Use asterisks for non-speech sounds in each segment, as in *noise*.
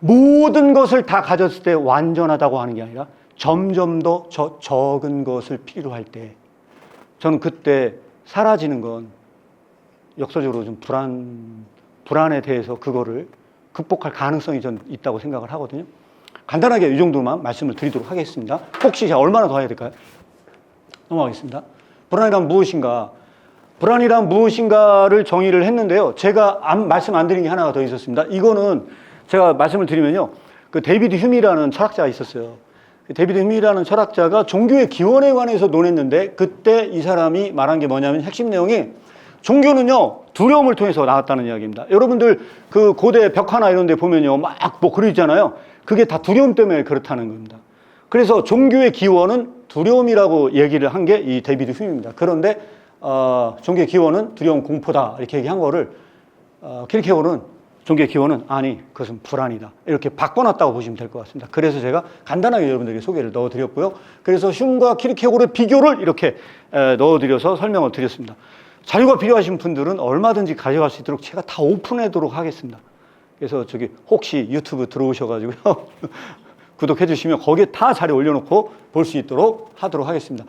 모든 것을 다 가졌을 때 완전하다고 하는 게 아니라 점점 더 저, 적은 것을 필요할 때 저는 그때 사라지는 건 역사적으로 좀 불안, 불안에 대해서 그거를 극복할 가능성이 전 있다고 생각을 하거든요. 간단하게 이 정도만 말씀을 드리도록 하겠습니다. 혹시 제가 얼마나 더 해야 될까요? 넘어가겠습니다. 불안이란 무엇인가? 불안이란 무엇인가를 정의를 했는데요. 제가 안, 말씀 안 드린 게 하나가 더 있었습니다. 이거는 제가 말씀을 드리면요. 그 데이비드 휴미라는 철학자가 있었어요. 그 데이비드 휴미라는 철학자가 종교의 기원에 관해서 논했는데 그때 이 사람이 말한 게 뭐냐면 핵심 내용이 종교는요 두려움을 통해서 나왔다는 이야기입니다. 여러분들 그 고대 벽화나 이런 데 보면요 막 뭐 그러잖아요. 그게 다 두려움 때문에 그렇다는 겁니다. 그래서 종교의 기원은 두려움이라고 얘기를 한 게 이 데이비드 휴미입니다. 그런데 어, 종교의 기원은 두려움 공포다 이렇게 얘기한 거를 어, 키르케고는 종교의 기원은 아니 그것은 불안이다 이렇게 바꿔놨다고 보시면 될 것 같습니다. 그래서 제가 간단하게 여러분들에게 소개를 넣어드렸고요. 그래서 흉과 키르케고의 비교를 이렇게 에, 넣어드려서 설명을 드렸습니다. 자유가 필요하신 분들은 얼마든지 가져갈 수 있도록 제가 다 오픈하도록 하겠습니다. 그래서 저기 혹시 유튜브 들어오셔가지고요. *laughs* 구독해 주시면 거기에 다 자료 올려놓고 볼 수 있도록 하도록 하겠습니다.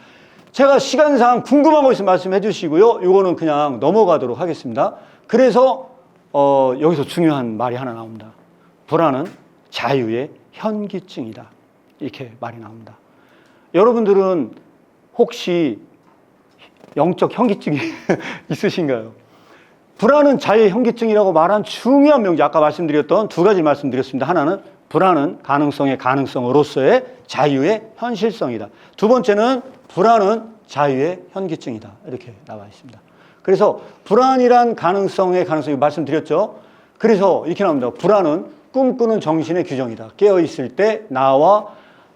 제가 시간상 궁금한 거 있으면 말씀해 주시고요. 이거는 그냥 넘어가도록 하겠습니다. 그래서 어, 여기서 중요한 말이 하나 나옵니다. 불안은 자유의 현기증이다. 이렇게 말이 나옵니다. 여러분들은 혹시 영적 현기증이 *laughs* 있으신가요? 불안은 자유의 현기증이라고 말한 중요한 명제, 아까 말씀드렸던 두 가지 말씀드렸습니다. 하나는 불안은 가능성의 가능성으로서의 자유의 현실성이다. 두 번째는 불안은 자유의 현기증이다. 이렇게 나와 있습니다. 그래서 불안이란 가능성의 가능성이 말씀드렸죠. 그래서 이렇게 나옵니다. 불안은 꿈꾸는 정신의 규정이다. 깨어 있을 때 나와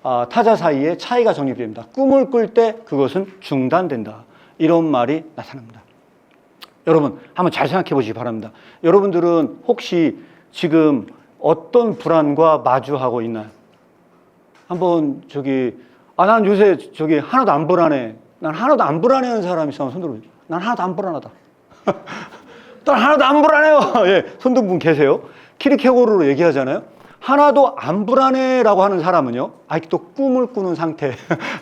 아, 타자 사이에 차이가 정립됩니다. 꿈을 꿀 때 그것은 중단된다. 이런 말이 나타납니다. 여러분 한번 잘 생각해 보시기 바랍니다. 여러분들은 혹시 지금 어떤 불안과 마주하고 있나요? 한번 저기 아 난 요새 저기 하나도 안 불안해. 난 하나도 안 불안해하는 사람 있으면 손 들어. 난 하나도 안 불안하다. *laughs* 난 하나도 안 불안해요. *laughs* 예, 손든 분 계세요. 키리케고르로 얘기하잖아요. 하나도 안 불안해라고 하는 사람은요, 아직도 꿈을 꾸는 상태.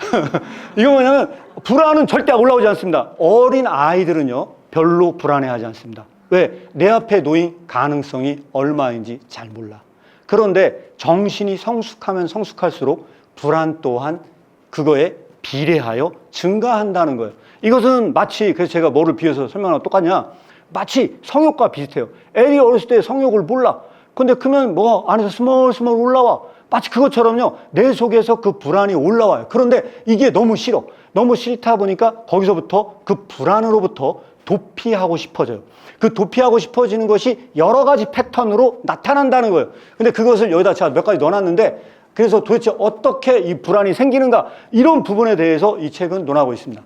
*laughs* 이거 뭐냐면, 불안은 절대 올라오지 않습니다. 어린 아이들은요, 별로 불안해하지 않습니다. 왜? 내 앞에 놓인 가능성이 얼마인지 잘 몰라. 그런데 정신이 성숙하면 성숙할수록 불안 또한 그거에 비례하여 증가한다는 거예요. 이것은 마치, 그래서 제가 뭐를 비워서 설명하고 똑같냐? 마치 성욕과 비슷해요. 애리 어렸을 때 성욕을 몰라. 근데 크면 뭐 안에서 스멀스멀 올라와. 마치 그것처럼요. 내 속에서 그 불안이 올라와요. 그런데 이게 너무 싫어. 너무 싫다 보니까 거기서부터 그 불안으로부터 도피하고 싶어져요. 그 도피하고 싶어지는 것이 여러 가지 패턴으로 나타난다는 거예요. 근데 그것을 여기다 제가 몇 가지 넣어놨는데 그래서 도대체 어떻게 이 불안이 생기는가 이런 부분에 대해서 이 책은 논하고 있습니다.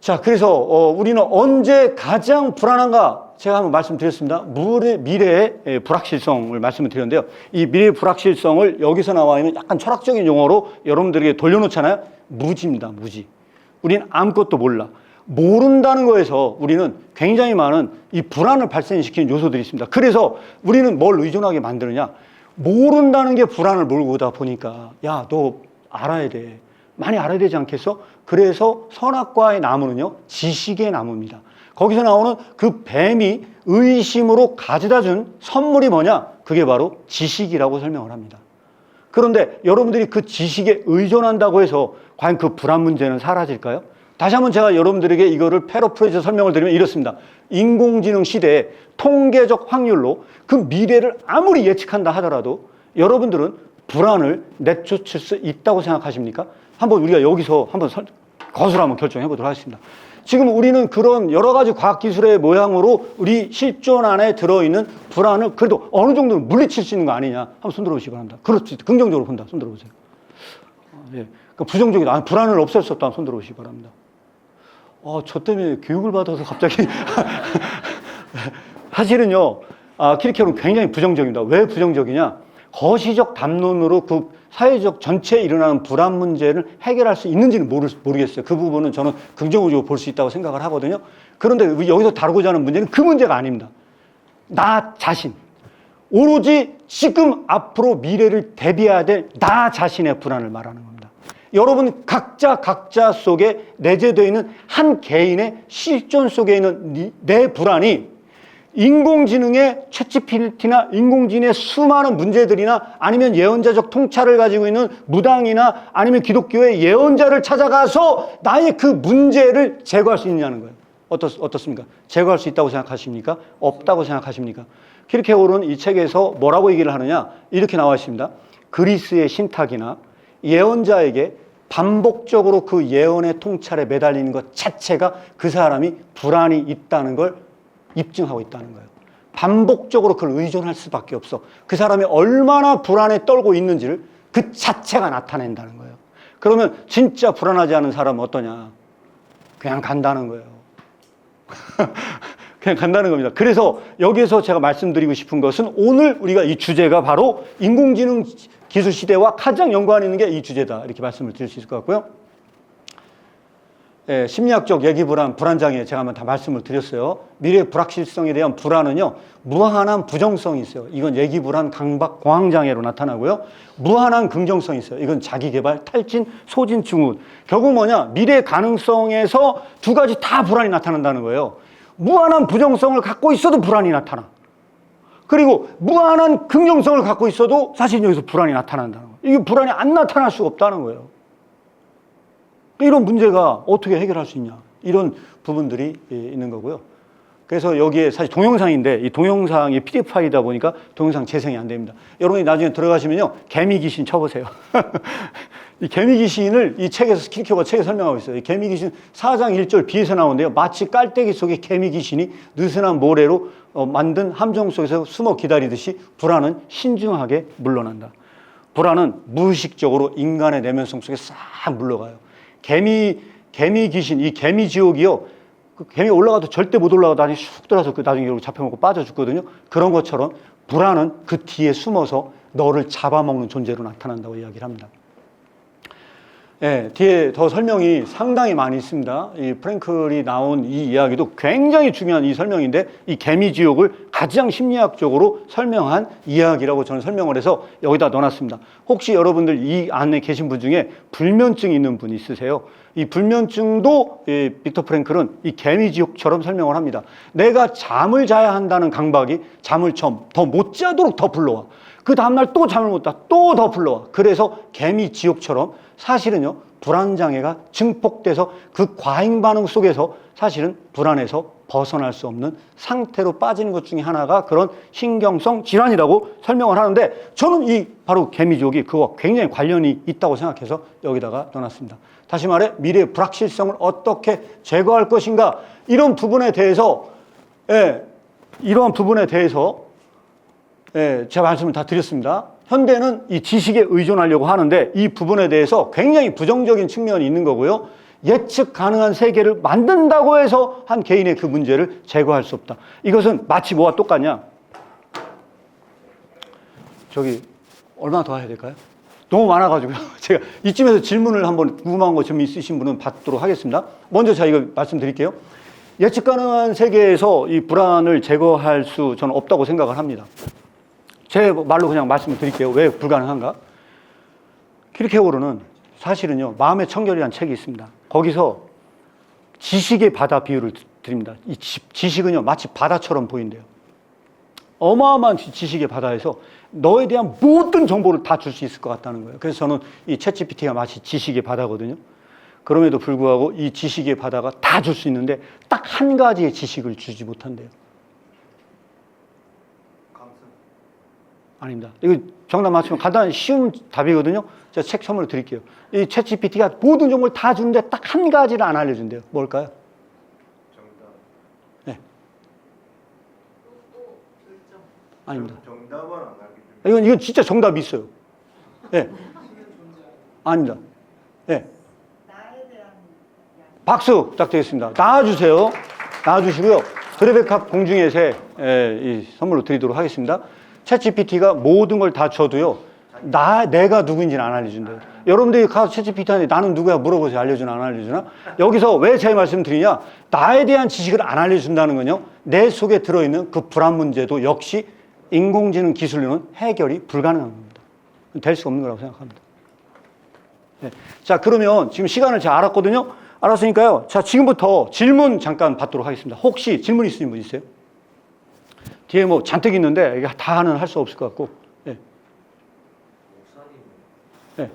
자, 그래서 어, 우리는 언제 가장 불안한가? 제가 한번 말씀드렸습니다. 미래, 미래의 예, 불확실성을 말씀을 드렸는데요. 이 미래의 불확실성을 여기서 나와 있는 약간 철학적인 용어로 여러분들에게 돌려놓잖아요. 무지입니다. 무지. 우리는 아무것도 몰라. 모른다는 거에서 우리는 굉장히 많은 이 불안을 발생시키는 요소들이 있습니다. 그래서 우리는 뭘 의존하게 만드느냐? 모른다는 게 불안을 몰고 오다 보니까 야, 너 알아야 돼. 많이 알아야 되지 않겠어? 그래서 선악과의 나무는요, 지식의 나무입니다. 거기서 나오는 그 뱀이 의심으로 가져다 준 선물이 뭐냐? 그게 바로 지식이라고 설명을 합니다. 그런데 여러분들이 그 지식에 의존한다고 해서 과연 그 불안 문제는 사라질까요? 다시 한번 제가 여러분들에게 이거를 패러프레이즈 설명을 드리면 이렇습니다. 인공지능 시대에 통계적 확률로 그 미래를 아무리 예측한다 하더라도 여러분들은 불안을 내쫓을 수 있다고 생각하십니까? 한번 우리가 여기서 한번 설- 거슬러 한번 결정해 보도록 하겠습니다. 지금 우리는 그런 여러 가지 과학기술의 모양으로 우리 실존 안에 들어있는 불안을 그래도 어느 정도는 물리칠 수 있는 거 아니냐. 한번 손 들어 보시기 바랍니다. 그렇지. 긍정적으로 본다. 손 들어 보세요. 아, 예. 그러니까 부정적이다. 아, 불안을 없앨 수 없다. 손 들어 보시기 바랍니다. 어, 저 때문에 교육을 받아서 갑자기. *laughs* 사실은요, 아, 키리케로는 굉장히 부정적입니다. 왜 부정적이냐? 거시적 담론으로 그 사회적 전체에 일어나는 불안 문제를 해결할 수 있는지는 모르, 모르겠어요. 그 부분은 저는 긍정적으로 볼 수 있다고 생각을 하거든요. 그런데 여기서 다루고자 하는 문제는 그 문제가 아닙니다. 나 자신. 오로지 지금 앞으로 미래를 대비해야 될 나 자신의 불안을 말하는 겁니다. 여러분 각자 각자 속에 내재되어 있는 한 개인의 실존 속에 있는 니- 내 불안이 인공지능의 챗GPT나 인공지능의 수많은 문제들이나 아니면 예언자적 통찰을 가지고 있는 무당이나 아니면 기독교의 예언자를 찾아가서 나의 그 문제를 제거할 수 있느냐는 거예요. 어떻, 어떻습니까? 제거할 수 있다고 생각하십니까? 없다고 생각하십니까? 키르케고르는 이 책에서 뭐라고 얘기를 하느냐? 이렇게 나와 있습니다. 그리스의 신탁이나 예언자에게 반복적으로 그 예언의 통찰에 매달리는 것 자체가 그 사람이 불안이 있다는 걸 입증하고 있다는 거예요. 반복적으로 그걸 의존할 수밖에 없어. 그 사람이 얼마나 불안에 떨고 있는지를 그 자체가 나타낸다는 거예요. 그러면 진짜 불안하지 않은 사람은 어떠냐? 그냥 간다는 거예요. *laughs* 그냥 간다는 겁니다. 그래서 여기에서 제가 말씀드리고 싶은 것은 오늘 우리가 이 주제가 바로 인공지능 기술 시대와 가장 연관 있는 게 이 주제다. 이렇게 말씀을 드릴 수 있을 것 같고요. 예, 심리학적 얘기 불안, 불안장애 제가 한번 다 말씀을 드렸어요. 미래 불확실성에 대한 불안은요, 무한한 부정성이 있어요. 이건 얘기 불안, 강박, 공황장애로 나타나고요. 무한한 긍정성이 있어요. 이건 자기개발, 탈진, 소진, 증후. 결국 뭐냐? 미래 가능성에서 두 가지 다 불안이 나타난다는 거예요. 무한한 부정성을 갖고 있어도 불안이 나타나. 그리고 무한한 긍정성을 갖고 있어도 사실 여기서 불안이 나타난다는 거예요. 이게 불안이 안 나타날 수가 없다는 거예요. 이런 문제가 어떻게 해결할 수 있냐 이런 부분들이 예, 있는 거고요. 그래서 여기에 사실 동영상인데 이 동영상이 PDF 파일이다 보니까 동영상 재생이 안 됩니다. 여러분이 나중에 들어가시면요 개미 귀신 쳐보세요. *laughs* 이 개미 귀신을 이 책에서 키키오가 책에 설명하고 있어요. 이 개미 귀신 4장 1절 비에서 나오는데요. 마치 깔때기 속에 개미 귀신이 느슨한 모래로 어, 만든 함정 속에서 숨어 기다리듯이 불안은 신중하게 물러난다. 불안은 무의식적으로 인간의 내면성 속에 싹 물러가요. 개미 개미 귀신 이 개미 지옥이요. 그 개미 올라가도 절대 못 올라가도 나중에 쑥 들어서 그 나중에 여기 잡혀먹고 빠져 죽거든요. 그런 것처럼 불안은 그 뒤에 숨어서 너를 잡아먹는 존재로 나타난다고 이야기를 합니다. 예, 뒤에 더 설명이 상당히 많이 있습니다. 이 프랭클이 나온 이 이야기도 굉장히 중요한 이 설명인데 이 개미 지옥을 가장 심리학적으로 설명한 이야기라고 저는 설명을 해서 여기다 넣어놨습니다. 혹시 여러분들 이 안에 계신 분 중에 불면증 있는 분 있으세요? 이 불면증도 이 빅터 프랭클은 이 개미 지옥처럼 설명을 합니다. 내가 잠을 자야 한다는 강박이 잠을 좀 더 못 자도록 더 불러와. 그 다음날 또 잠을 못 자, 또 더 불러와. 그래서 개미 지옥처럼 사실은요, 불안장애가 증폭돼서 그 과잉 반응 속에서 사실은 불안에서 벗어날 수 없는 상태로 빠지는 것 중에 하나가 그런 신경성 질환이라고 설명을 하는데 저는 이 바로 개미지옥이 그와 굉장히 관련이 있다고 생각해서 여기다가 넣어놨습니다. 다시 말해 미래의 불확실성을 어떻게 제거할 것인가 이런 부분에 대해서 예, 이러한 부분에 대해서 예, 제가 말씀을 다 드렸습니다. 현대는 이 지식에 의존하려고 하는데 이 부분에 대해서 굉장히 부정적인 측면이 있는 거고요. 예측 가능한 세계를 만든다고 해서 한 개인의 그 문제를 제거할 수 없다. 이것은 마치 뭐와 똑같냐? 저기 얼마나 더 해야 될까요? 너무 많아가지고요. *laughs* 제가 이쯤에서 질문을 한번 궁금한 거 좀 있으신 분은 받도록 하겠습니다. 먼저 제가 이거 말씀드릴게요. 예측 가능한 세계에서 이 불안을 제거할 수 저는 없다고 생각을 합니다. 제 말로 그냥 말씀을 드릴게요. 왜 불가능한가? 키르케고르는 사실은요, 마음의 청결이라는 책이 있습니다. 거기서 지식의 바다 비유를 드립니다. 이 지- 지식은요, 마치 바다처럼 보인대요. 어마어마한 지- 지식의 바다에서 너에 대한 모든 정보를 다 줄 수 있을 것 같다는 거예요. 그래서 저는 이 챗GPT가 마치 지식의 바다거든요. 그럼에도 불구하고 이 지식의 바다가 다 줄 수 있는데 딱 한 가지의 지식을 주지 못한대요. 아닙니다. 이거 정답 맞추면 간단한 쉬운 답이거든요. 제가 책 선물로 드릴게요. 이 챗GPT가 모든 정보를 다 주는데 딱 한 가지를 안 알려준대요. 뭘까요? 네. 아닙니다. 정답은 안 때문에 이건, 이건 진짜 정답이 있어요. 예. 아닙니다. 예. 박수 부탁드리겠습니다. 나와주세요. 나와주시고요. 드레베캅 공중의 새, 예, 이 선물로 드리도록 하겠습니다. 챗 GPT가 모든 걸 다 줘도요. 나, 내가 누구인지는 안 알려준대요. 여러분들이 가서 챗 GPT한테 나는 누구야 물어보세요. 알려주나 안 알려주나? 여기서 왜 제 말씀 드리냐? 나에 대한 지식을 안 알려준다는 건요. 내 속에 들어있는 그 불안 문제도 역시 인공지능 기술로는 해결이 불가능한 겁니다. 될 수 없는 거라고 생각합니다. 네. 자, 그러면 지금 시간을 잘 알았거든요. 알았으니까요. 자, 지금부터 질문 잠깐 받도록 하겠습니다. 혹시 질문 있으신 분 있어요? 뒤에 뭐 잔뜩 있는데 이게 다는 할 수 없을 것 같고. 네. 네.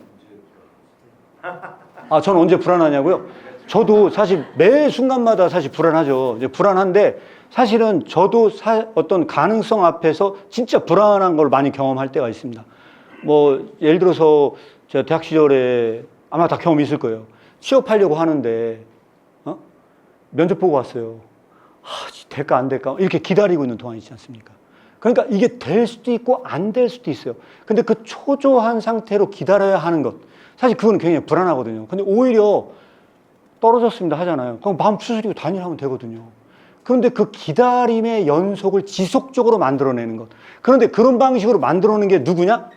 아, 저는 언제 불안하냐고요? 저도 사실 매 순간마다 사실 불안하죠. 이제 불안한데 사실은 저도 사- 어떤 가능성 앞에서 진짜 불안한 걸 많이 경험할 때가 있습니다. 뭐 예를 들어서 제가 대학 시절에 아마 다 경험 있을 거예요. 취업하려고 하는데 어? 면접 보고 왔어요. 아, 될까 안 될까 이렇게 기다리고 있는 동안 있지 않습니까? 그러니까 이게 될 수도 있고 안 될 수도 있어요. 근데 그 초조한 상태로 기다려야 하는 것 사실 그거는 굉장히 불안하거든요. 근데 오히려 떨어졌습니다 하잖아요. 그럼 마음 추스리고 다니라면 되거든요. 그런데 그 기다림의 연속을 지속적으로 만들어내는 것. 그런데 그런 방식으로 만들어내는 게 누구냐?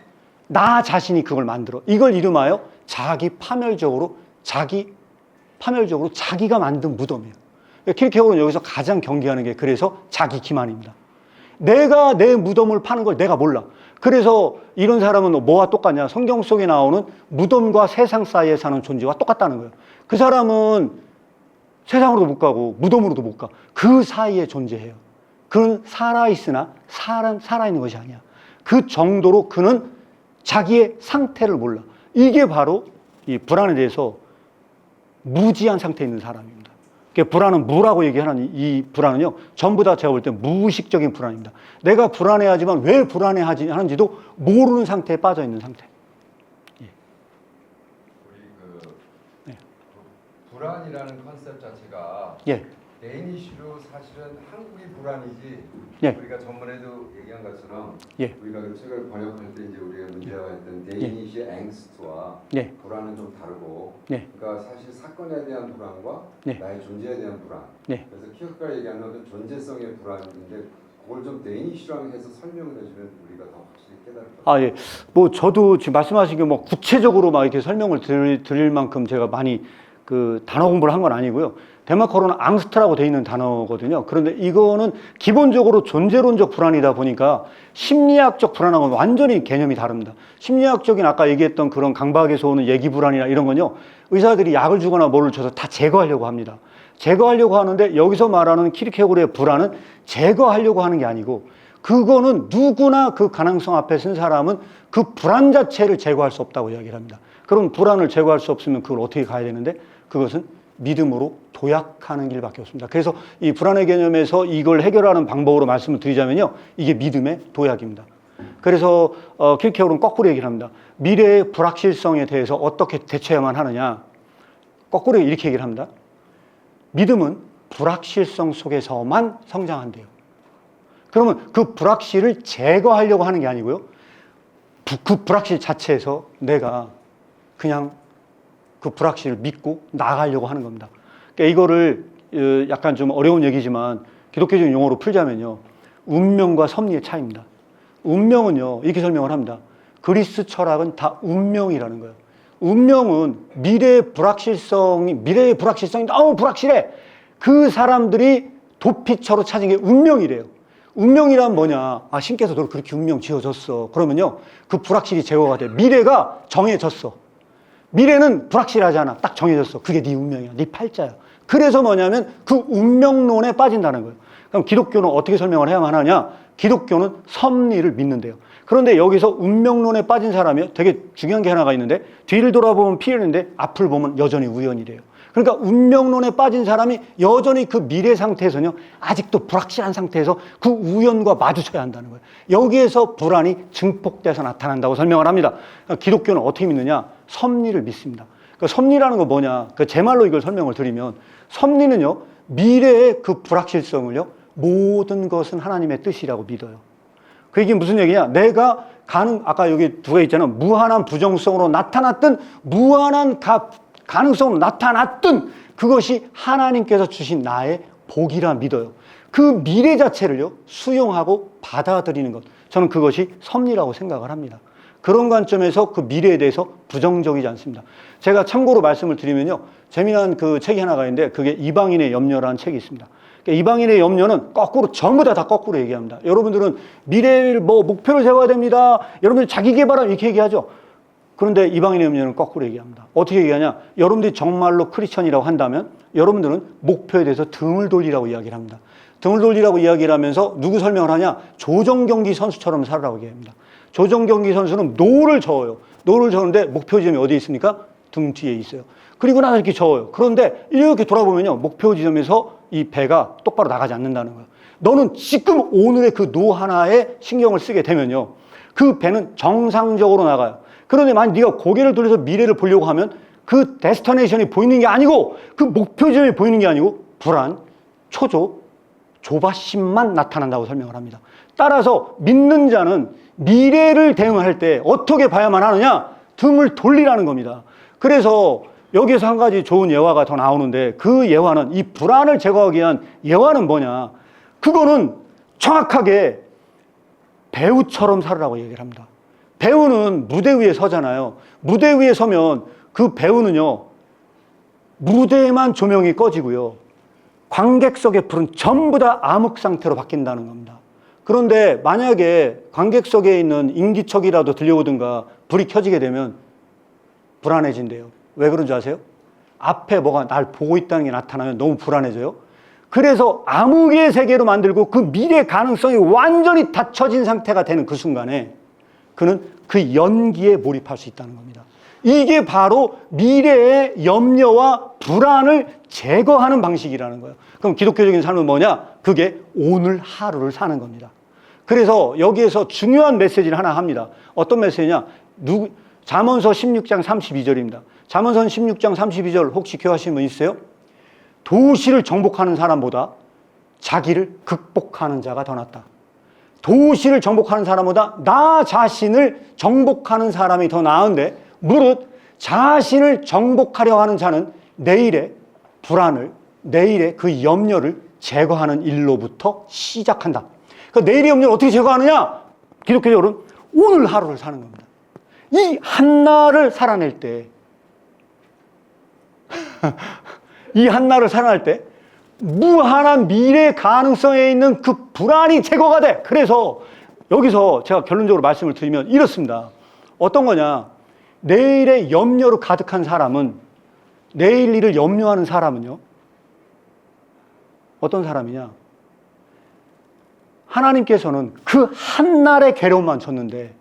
나 자신이 그걸 만들어. 이걸 이름하여 자기 파멸적으로 자기 파멸적으로 자기가 만든 무덤이에요. 키르케고는 여기서 가장 경계하는 게 그래서 자기 기만입니다. 내가 내 무덤을 파는 걸 내가 몰라. 그래서 이런 사람은 뭐와 똑같냐? 성경 속에 나오는 무덤과 세상 사이에 사는 존재와 똑같다는 거예요. 그 사람은 세상으로도 못 가고 무덤으로도 못 가. 그 사이에 존재해요. 그는 살아있으나 살아, 살아있는 것이 아니야. 그 정도로 그는 자기의 상태를 몰라. 이게 바로 이 불안에 대해서 무지한 상태에 있는 사람입니다. 그 불안은 무라고 얘기하는 이- 이 불안은요, 전부 다 제가 볼 때 무의식적인 불안입니다. 내가 불안해하지만 왜 불안해하는지도 모르는 상태에 빠져 있는 상태. 우리 그 네. 불안이라는 컨셉 자체가 예, 데니시로 사실은 한국이 불안이지 예. 우리가 전번에도 얘기한 것처럼 예. 우리가 그 책을 번역할 때 이제 우리가 문제화했던 데니시 앵스트와 예. 불안은 좀 다르고 예. 그러니까 사실 사건에 대한 불안과 예. 나의 존재에 대한 불안 예. 그래서 키어크가 얘기하는 어떤 존재성의 불안인데 그걸 좀 데니시랑 해서 설명을 해주면 우리가 더 확실히 깨달을 것 같아요 아, 예. 뭐 저도 지금 말씀하신 게 뭐 구체적으로 막 이렇게 설명을 드릴, 드릴 만큼 제가 많이 그 단어 공부를 한 건 아니고요. 데마커로는 앙스트라고 돼 있는 단어거든요. 그런데 이거는 기본적으로 존재론적 불안이다 보니까 심리학적 불안하고는 완전히 개념이 다릅니다. 심리학적인 아까 얘기했던 그런 강박에서 오는 얘기 불안이나 이런 건요. 의사들이 약을 주거나 뭐를 줘서 다 제거하려고 합니다. 제거하려고 하는데 여기서 말하는 키르케고르의 불안은 제거하려고 하는 게 아니고 그거는 누구나 그 가능성 앞에 쓴 사람은 그 불안 자체를 제거할 수 없다고 이야기를 합니다. 그럼 불안을 제거할 수 없으면 그걸 어떻게 가야 되는데 그것은 믿음으로 도약하는 길밖에 없습니다. 그래서 이 불안의 개념에서 이걸 해결하는 방법으로 말씀을 드리자면요. 이게 믿음의 도약입니다. 그래서 어, 킬케오는 거꾸로 얘기를 합니다. 미래의 불확실성에 대해서 어떻게 대처해야만 하느냐. 거꾸로 이렇게 얘기를 합니다. 믿음은 불확실성 속에서만 성장한대요. 그러면 그 불확실을 제거하려고 하는 게 아니고요. 부- 그 불확실 자체에서 내가 그냥 그 불확실을 믿고 나가려고 하는 겁니다. 그러니까 이거를 어, 약간 좀 어려운 얘기지만 기독교적인 용어로 풀자면요. 운명과 섭리의 차이입니다. 운명은요, 이렇게 설명을 합니다. 그리스 철학은 다 운명이라는 거예요. 운명은 미래의 불확실성이, 미래의 불확실성이 너무 불확실해. 그 사람들이 도피처로 찾은 게 운명이래요. 운명이란 뭐냐? 아, 신께서 너를 그렇게 운명 지어줬어. 그러면요, 그 불확실이 제거가 돼. 미래가 정해졌어. 미래는 불확실하잖아. 딱 정해졌어. 그게 네 운명이야. 네 팔자야. 그래서 뭐냐면 그 운명론에 빠진다는 거예요. 그럼 기독교는 어떻게 설명을 해야만 하냐? 기독교는 섭리를 믿는데요. 그런데 여기서 운명론에 빠진 사람이요. 되게 중요한 게 하나가 있는데 뒤를 돌아보면 피해인데 앞을 보면 여전히 우연이래요. 그러니까 운명론에 빠진 사람이 여전히 그 미래 상태에서는요. 아직도 불확실한 상태에서 그 우연과 마주쳐야 한다는 거예요. 여기에서 불안이 증폭돼서 나타난다고 설명을 합니다. 기독교는 어떻게 믿느냐? 섭리를 믿습니다. 그 섭리라는 거 뭐냐? 그 제 말로 이걸 설명을 드리면 섭리는요. 미래의 그 불확실성을요. 모든 것은 하나님의 뜻이라고 믿어요. 그 얘기 무슨 얘기냐? 내가 가능 아까 여기 두 개 있잖아. 무한한 부정성으로 나타났던 무한한 가, 가능성으로 나타났던 그것이 하나님께서 주신 나의 복이라 믿어요. 그 미래 자체를요 수용하고 받아들이는 것. 저는 그것이 섭리라고 생각을 합니다. 그런 관점에서 그 미래에 대해서 부정적이지 않습니다. 제가 참고로 말씀을 드리면요. 재미난 그 책이 하나가 있는데 그게 이방인의 염려라는 책이 있습니다. 그러니까 이방인의 염려는 거꾸로 전부 다 다 거꾸로 얘기합니다. 여러분들은 미래를 뭐 목표를 세워야 됩니다. 여러분들 자기 개발을 이렇게 얘기하죠. 그런데 이방인의 염려는 거꾸로 얘기합니다. 어떻게 얘기하냐? 여러분들이 정말로 크리스천이라고 한다면 여러분들은 목표에 대해서 등을 돌리라고 이야기를 합니다. 등을 돌리라고 이야기를 하면서 누구 설명을 하냐? 조정 경기 선수처럼 살아라고 얘기합니다. 조정경기 선수는 노를 저어요. 노를 저는데 목표 지점이 어디에 있습니까? 등 뒤에 있어요. 그리고 나서 이렇게 저어요. 그런데 이렇게 돌아보면요. 목표 지점에서 이 배가 똑바로 나가지 않는다는 거예요. 너는 지금 오늘의 그 노 하나에 신경을 쓰게 되면요. 그 배는 정상적으로 나가요. 그런데 만약 네가 고개를 돌려서 미래를 보려고 하면 그 데스티네이션이 보이는 게 아니고 그 목표 지점이 보이는 게 아니고 불안, 초조, 조바심만 나타난다고 설명을 합니다. 따라서 믿는 자는 미래를 대응할 때 어떻게 봐야만 하느냐? 등을 돌리라는 겁니다. 그래서 여기에서 한 가지 좋은 예화가 더 나오는데 그 예화는 이 불안을 제거하기 위한 예화는 뭐냐? 그거는 정확하게 배우처럼 살으라고 얘기를 합니다. 배우는 무대 위에 서잖아요. 무대 위에 서면 그 배우는요, 무대에만 조명이 꺼지고요. 관객석의 불은 전부 다 암흑 상태로 바뀐다는 겁니다. 그런데 만약에 관객석에 있는 인기척이라도 들려오든가 불이 켜지게 되면 불안해진대요. 왜 그런 줄 아세요? 앞에 뭐가 날 보고 있다는 게 나타나면 너무 불안해져요. 그래서 암흑의 세계로 만들고 그 미래 가능성이 완전히 닫혀진 상태가 되는 그 순간에 그는 그 연기에 몰입할 수 있다는 겁니다. 이게 바로 미래의 염려와 불안을 제거하는 방식이라는 거예요. 그럼 기독교적인 삶은 뭐냐? 그게 오늘 하루를 사는 겁니다. 그래서 여기에서 중요한 메시지를 하나 합니다. 어떤 메시지냐? 누구, 잠언서 16장 32절입니다. 잠언서 16장 32절 혹시 교하시는 분 있어요? 도시를 정복하는 사람보다 자기를 극복하는 자가 더 낫다. 도시를 정복하는 사람보다 나 자신을 정복하는 사람이 더 나은데 무릇 자신을 정복하려 하는 자는 내일의 불안을 내일의 그 염려를 제거하는 일로부터 시작한다. 그 내일의 염려를 어떻게 제거하느냐? 기독교적으로는 오늘 하루를 사는 겁니다. 이 한날을 살아낼 때, *laughs* 이 한날을 살아낼 때, 무한한 미래 가능성에 있는 그 불안이 제거가 돼. 그래서 여기서 제가 결론적으로 말씀을 드리면 이렇습니다. 어떤 거냐? 내일의 염려로 가득한 사람은 내일 일을 염려하는 사람은요. 어떤 사람이냐? 하나님께서는 그 한날의 괴로움만 줬는데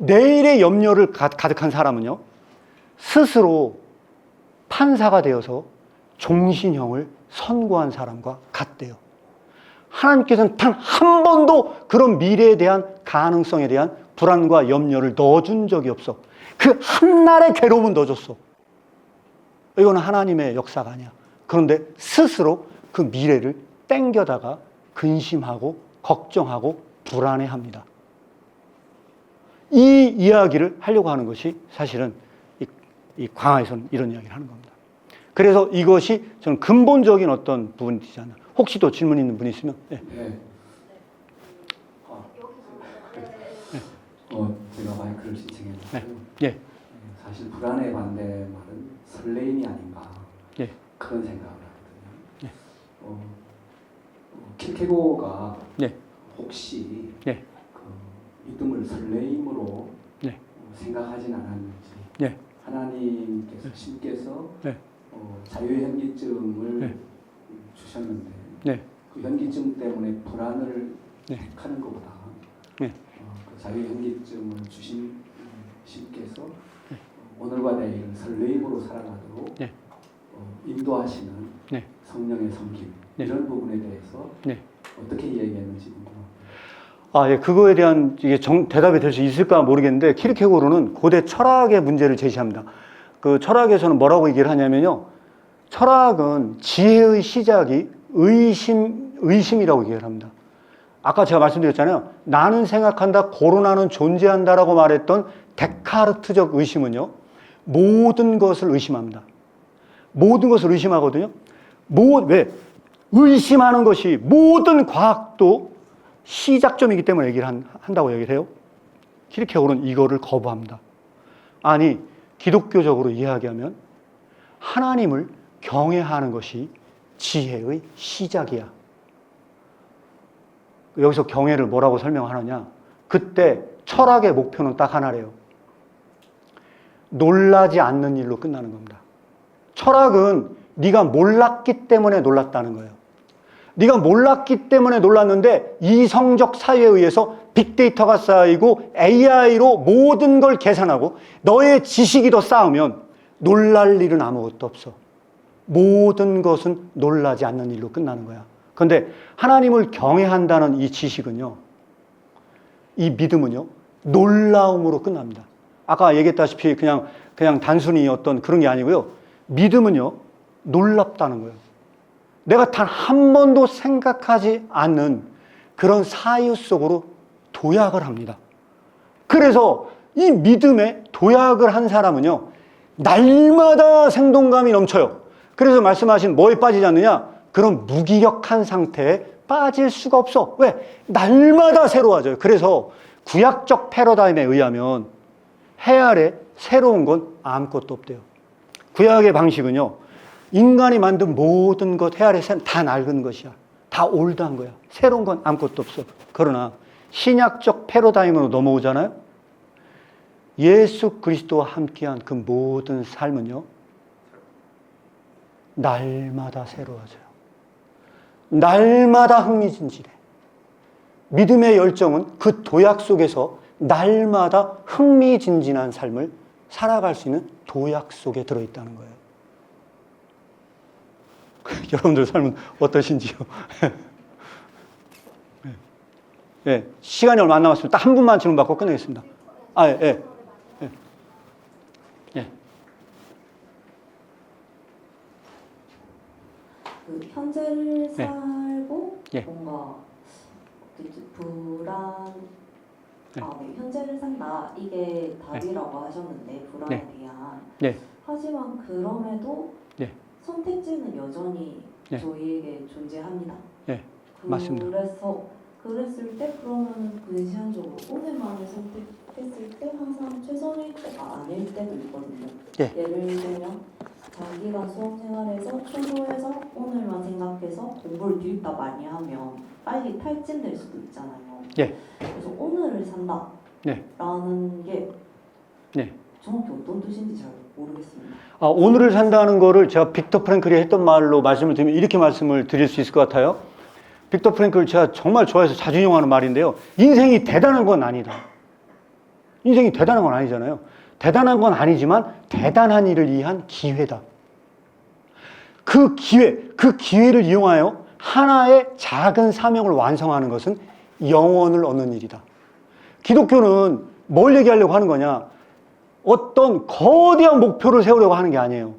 내일의 염려를 가- 가득한 사람은요. 스스로 판사가 되어서 종신형을 선고한 사람과 같대요. 하나님께서는 단 한 번도 그런 미래에 대한 가능성에 대한 불안과 염려를 넣어준 적이 없어. 그 한날의 괴로움은 넣어줬어. 이거는 하나님의 역사가 아니야. 그런데 스스로 그 미래를 땡겨다가 근심하고 걱정하고 불안해합니다. 이 이야기를 하려고 하는 것이 사실은 이, 이 광화에서는 이런 이야기를 하는 겁니다. 그래서 이것이 저는 근본적인 어떤 부분이지 않나. 혹시 또 질문 있는 분 있으면 네. 네. 어, 어, 제가 마이크를 신청했는데요. 예. 네, 사실 불안의 반대 말은 설레임이 아닌가 예. 그런 생각을 하거든요. 어, 어, 킬케고가 네. 혹시 네. 그 믿음을 설레임으로 네. 어, 생각하진 않았는지 네. 하나님께서 신께서 네. 어, 자유현기증을 네. 주셨는데 네. 그 현기증 때문에 불안을 네. 택하는 것보다 네. 어, 그 자유현기증을 주신 음, 신께서 네. 어, 오늘과 내일 설레임으로 살아가도록 네. 어, 인도하시는 네. 성령의 섬김 네. 이런 부분에 대해서 네. 어떻게 이야기했는지. 아, 예, 그거에 대한 이게 정, 대답이 될 수 있을까 모르겠는데 키르케고르는 고대 철학의 문제를 제시합니다. 그 철학에서는 뭐라고 얘기를 하냐면요. 철학은 지혜의 시작이 의심, 의심이라고 얘기를 합니다. 아까 제가 말씀드렸잖아요. 나는 생각한다, 고로 나는 존재한다라고 말했던 데카르트적 의심은요. 모든 것을 의심합니다. 모든 것을 의심하거든요. 모, 왜? 의심하는 것이 모든 과학도 시작점이기 때문에 얘기를 한, 한다고 얘기를 해요. 키르케고르는 이거를 거부합니다. 아니, 기독교적으로 이야기하면 하나님을 경외하는 것이 지혜의 시작이야. 여기서 경애를 뭐라고 설명하느냐? 그때 철학의 목표는 딱 하나래요. 놀라지 않는 일로 끝나는 겁니다. 철학은 네가 몰랐기 때문에 놀랐다는 거예요. 네가 몰랐기 때문에 놀랐는데 이성적 사회에 의해서 빅데이터가 쌓이고 AI로 모든 걸 계산하고 너의 지식이 더 쌓으면 놀랄 일은 아무것도 없어. 모든 것은 놀라지 않는 일로 끝나는 거야. 그런데 하나님을 경외한다는 이 지식은요, 이 믿음은요, 놀라움으로 끝납니다. 아까 얘기했다시피 그냥, 그냥 단순히 어떤 그런 게 아니고요. 믿음은요, 놀랍다는 거예요. 내가 단 한 번도 생각하지 않는 그런 사유 속으로 도약을 합니다. 그래서 이 믿음에 도약을 한 사람은요, 날마다 생동감이 넘쳐요. 그래서 말씀하신 뭐에 빠지지 않느냐? 그런 무기력한 상태에 빠질 수가 없어. 왜? 날마다 새로워져요. 그래서 구약적 패러다임에 의하면 해 아래 새로운 건 아무것도 없대요. 구약의 방식은요, 인간이 만든 모든 것 해 아래 다 낡은 것이야. 다 올드한 거야. 새로운 건 아무것도 없어. 그러나 신약적 패러다임으로 넘어오잖아요. 예수 그리스도와 함께한 그 모든 삶은요, 날마다 새로워져요. 날마다 흥미진진해. 믿음의 열정은 그 도약 속에서 날마다 흥미진진한 삶을 살아갈 수 있는 도약 속에 들어있다는 거예요. 여러분들 삶은 어떠신지요? *laughs* 예, 시간이 얼마 안 남았습니다. 딱 한 분만 질문 받고 끝내겠습니다. 아, 예, 예. 예. 예. 그 현재를 네. 살고 예. 뭔가 불안 네. 아, 네. 현재를 산다 이게 답이라고 하셨는데 불안에 네. 대한 네. 하지만 그럼에도 네. 선택지는 여전히 네. 저희에게 존재합니다. 네. 맞습니다. 그래서 그랬을 때 그러면 근시안적으로 오늘만을 선택했을 때 항상 최선일 때가 아닐 때도 있거든요. 예. 예를 들면 자기가 수업 생활에서 초조해서 오늘만 생각해서 공부를 뒤집다 많이 하면 빨리 탈진될 수도 있잖아요. 예. 그래서 오늘을 산다. 네. 라는 게 네. 정확히 어떤 뜻인지 잘 모르겠습니다. 아, 오늘을 산다는 거를 제가 빅터 프랭클이 했던 말로 말씀을 드리면 이렇게 말씀을 드릴 수 있을 것 같아요. 빅터 프랭클 제가 정말 좋아해서 자주 이용하는 말인데요. 인생이 대단한 건 아니다. 인생이 대단한 건 아니잖아요. 대단한 건 아니지만 대단한 일을 위한 기회다. 그 기회, 그 기회를 이용하여 하나의 작은 사명을 완성하는 것은 영원을 얻는 일이다. 기독교는 뭘 얘기하려고 하는 거냐? 어떤 거대한 목표를 세우려고 하는 게 아니에요.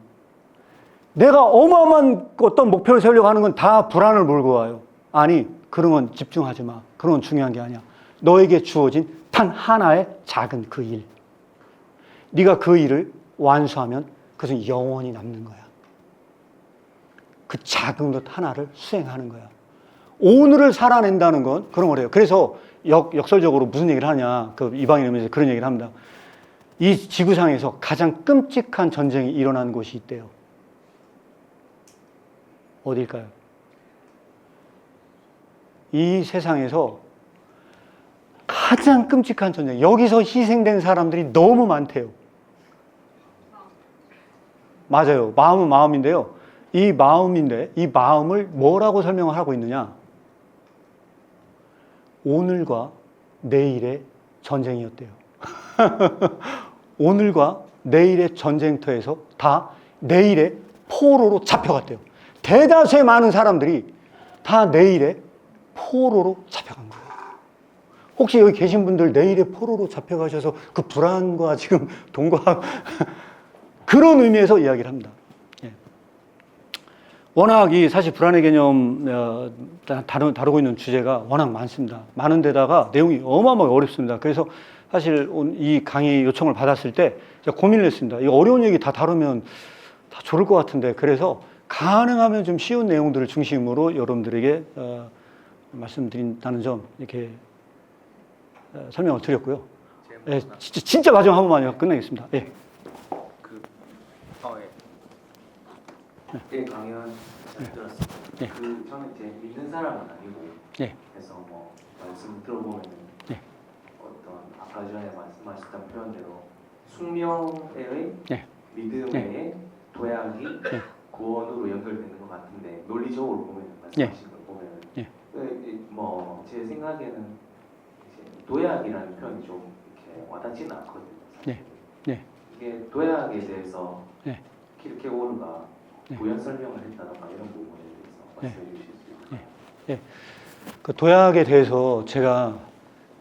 내가 어마어마한 어떤 목표를 세우려고 하는 건 다 불안을 몰고 와요. 아니, 그런 건 집중하지 마. 그런 건 중요한 게 아니야. 너에게 주어진 단 하나의 작은 그 일. 네가 그 일을 완수하면 그것은 영원히 남는 거야. 그 작은 것 하나를 수행하는 거야. 오늘을 살아낸다는 건 그런 거래요. 그래서 역, 역설적으로 무슨 얘기를 하냐. 그 이방인이면서 그런 얘기를 합니다. 이 지구상에서 가장 끔찍한 전쟁이 일어난 곳이 있대요. 어딜까요? 이 세상에서 가장 끔찍한 전쟁, 여기서 희생된 사람들이 너무 많대요. 맞아요. 마음은 마음인데요. 이 마음인데, 이 마음을 뭐라고 설명을 하고 있느냐? 오늘과 내일의 전쟁이었대요. *laughs* 오늘과 내일의 전쟁터에서 다 내일의 포로로 잡혀갔대요. 대다수의 많은 사람들이 다 내일의 포로로 잡혀간 거예요. 혹시 여기 계신 분들 내일의 포로로 잡혀가셔서 그 불안과 지금 동과 *laughs* 그런 의미에서 이야기를 합니다. 예. 워낙 이 사실 불안의 개념 어, 다루, 다루고 있는 주제가 워낙 많습니다. 많은데다가 내용이 어마어마하게 어렵습니다. 그래서 사실 온- 이 강의 요청을 받았을 때 제가 고민을 했습니다. 이 어려운 얘기 다 다루면 다 좋을 것 같은데 그래서 가능하면 좀 쉬운 내용들을 중심으로 여러분들에게 어, 말씀드린다는 점 이렇게 어, 설명을 드렸고요. 예, 진짜, 진짜 마지막 한 번만요. 끝내겠습니다. 예. 그 어, 예. 예, 강연 들었습니다. 예. 그 저는 이제 믿는 사람은 아니고 예. 그래서 뭐 말씀 들어보면 예. 아까 전에 말씀하셨던 표현대로 숙명의 예. 믿음의 도약이 예. 구원으로 연결되는 것 같은데 논리적으로 보면 말씀하신 걸 보면 예. 뭐제 생각에는 도약이라는 표현이 좀 이렇게 와닿지는 않거든요. 사실. 예. 이게 도약에 대해서 예. 키르케고르가 예. 부연 설명을 했다던가 이런 부분에 대해서 예. 말씀해 주실 수 있을까요? 그 도약에 대해서 제가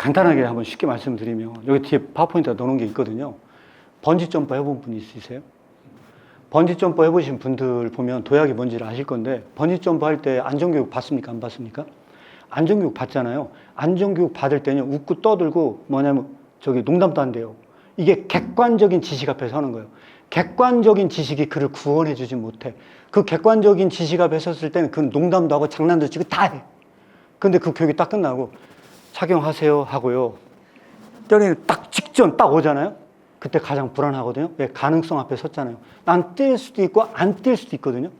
간단하게 한번 쉽게 말씀드리면 여기 뒤에 파워포인트가 넣어놓은 게 있거든요. 번지 점프 해본 분 있으세요? 번지 점프 해보신 분들 보면 도약이 뭔지를 아실 건데 번지 점프 할 때 안전교육 받습니까? 안 받습니까? 안전교육 받잖아요. 안전교육 받을 때는 웃고 떠들고 뭐냐면 저기 농담도 안 돼요. 이게 객관적인 지식 앞에 서는 거예요. 객관적인 지식이 그를 구원해 주지 못해. 그 객관적인 지식 앞에 섰을 때는 그 농담도 하고 장난도 치고 다 해. 근데 그 교육이 딱 끝나고 착용하세요 하고요. 때리는 딱 직전 딱 오잖아요. 그때 가장 불안하거든요. 왜? 가능성 앞에 섰잖아요. 난 뛸 수도 있고 안 뛸 수도 있거든요.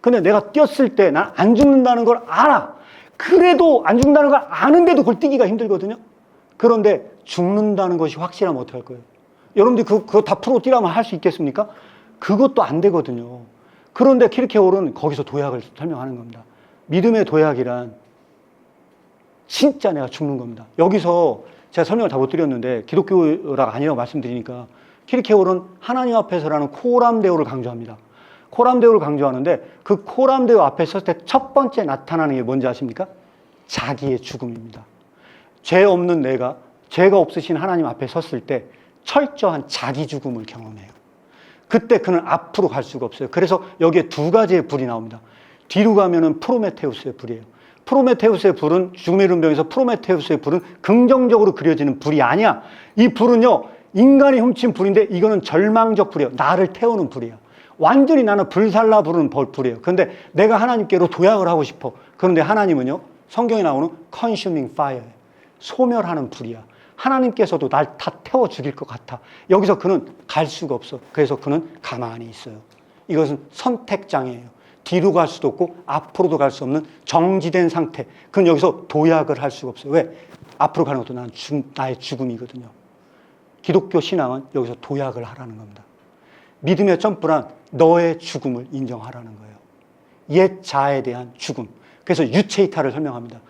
근데 내가 뛰었을 때 난 안 죽는다는 걸 알아. 그래도 안 죽는다는 걸 아는데도 그걸 뛰기가 힘들거든요. 그런데 죽는다는 것이 확실하면 어떻게 할 거예요? 여러분들이 그, 그거 다 풀어 뛰라면 할 수 있겠습니까? 그것도 안 되거든요. 그런데 키르케올은 거기서 도약을 설명하는 겁니다. 믿음의 도약이란 진짜 내가 죽는 겁니다. 여기서 제가 설명을 다 못 드렸는데 기독교라가 아니라고 말씀드리니까 키르케올은 하나님 앞에서라는 코람데오를 강조합니다. 코람데오를 강조하는데 그 코람데오 앞에 섰을 때 첫 번째 나타나는 게 뭔지 아십니까? 자기의 죽음입니다. 죄 없는 내가 죄가 없으신 하나님 앞에 섰을 때 철저한 자기 죽음을 경험해요. 그때 그는 앞으로 갈 수가 없어요. 그래서 여기에 두 가지의 불이 나옵니다. 뒤로 가면은 프로메테우스의 불이에요. 프로메테우스의 불은 죽음의 이름병에서 프로메테우스의 불은 긍정적으로 그려지는 불이 아니야. 이 불은요 인간이 훔친 불인데 이거는 절망적 불이에요. 나를 태우는 불이야. 완전히 나는 불살라 부르는 벌- 불이에요. 그런데 내가 하나님께로 도약을 하고 싶어. 그런데 하나님은요 성경에 나오는 consuming fire예요. 소멸하는 불이야. 하나님께서도 날 다 태워 죽일 것 같아. 여기서 그는 갈 수가 없어. 그래서 그는 가만히 있어요. 이것은 선택장애예요. 뒤로 갈 수도 없고 앞으로도 갈 수 없는 정지된 상태. 그는 여기서 도약을 할 수가 없어요. 왜? 앞으로 가는 것도 난 죽- 나의 죽음이거든요. 기독교 신앙은 여기서 도약을 하라는 겁니다. 믿음의 점프란 너의 죽음을 인정하라는 거예요. 옛 자에 대한 죽음. 그래서 유체이탈을 설명합니다.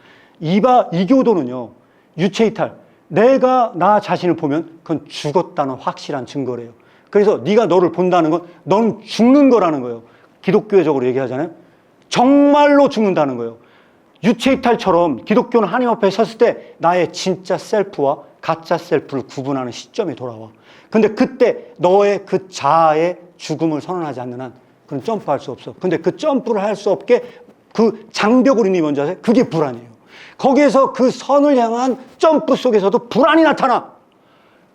이바 이교도는요. 유체이탈. 내가 나 자신을 보면 그건 죽었다는 확실한 증거래요. 그래서 네가 너를 본다는 건 너는 죽는 거라는 거예요. 기독교적으로 얘기하잖아요. 정말로 죽는다는 거예요. 유체이탈처럼 기독교는 하나님 앞에 섰을 때 나의 진짜 셀프와 가짜 셀프를 구분하는 시점이 돌아와. 근데 그때 너의 그 자아의 죽음을 선언하지 않는 한 그건 점프할 수 없어. 근데 그 점프를 할 수 없게 그 장벽으로 있는 게 뭔지 아세요? 그게 불안이에요. 거기에서 그 선을 향한 점프 속에서도 불안이 나타나.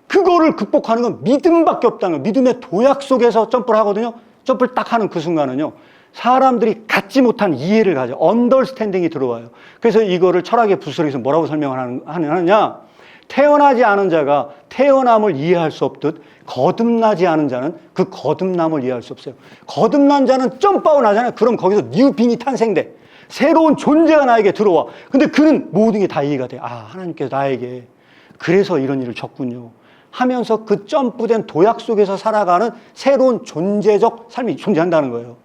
그거를 극복하는 건 믿음밖에 없다는 거예요. 믿음의 도약 속에서 점프를 하거든요. 점프를 딱 하는 그 순간은요. 사람들이 갖지 못한 이해를 가져. 언더스탠딩이 들어와요. 그래서 이거를 철학의 부스러기에서 뭐라고 설명을 하는- 하느냐. 태어나지 않은 자가 태어남을 이해할 수 없듯 거듭나지 않은 자는 그 거듭남을 이해할 수 없어요. 거듭난 자는 점프하고 나잖아요. 그럼 거기서 뉴빈이 탄생돼. 새로운 존재가 나에게 들어와. 근데 그는 모든 게 다 이해가 돼. 아, 하나님께서 나에게 그래서 이런 일을 줬군요. 하면서 그 점프된 도약 속에서 살아가는 새로운 존재적 삶이 존재한다는 거예요.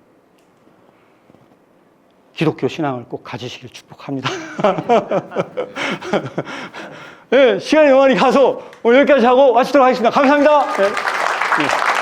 기독교 신앙을 꼭 가지시길 축복합니다. *laughs* 네, 시간이 많이 가서 오늘 여기까지 하고 마치도록 하겠습니다. 감사합니다. 네. 네.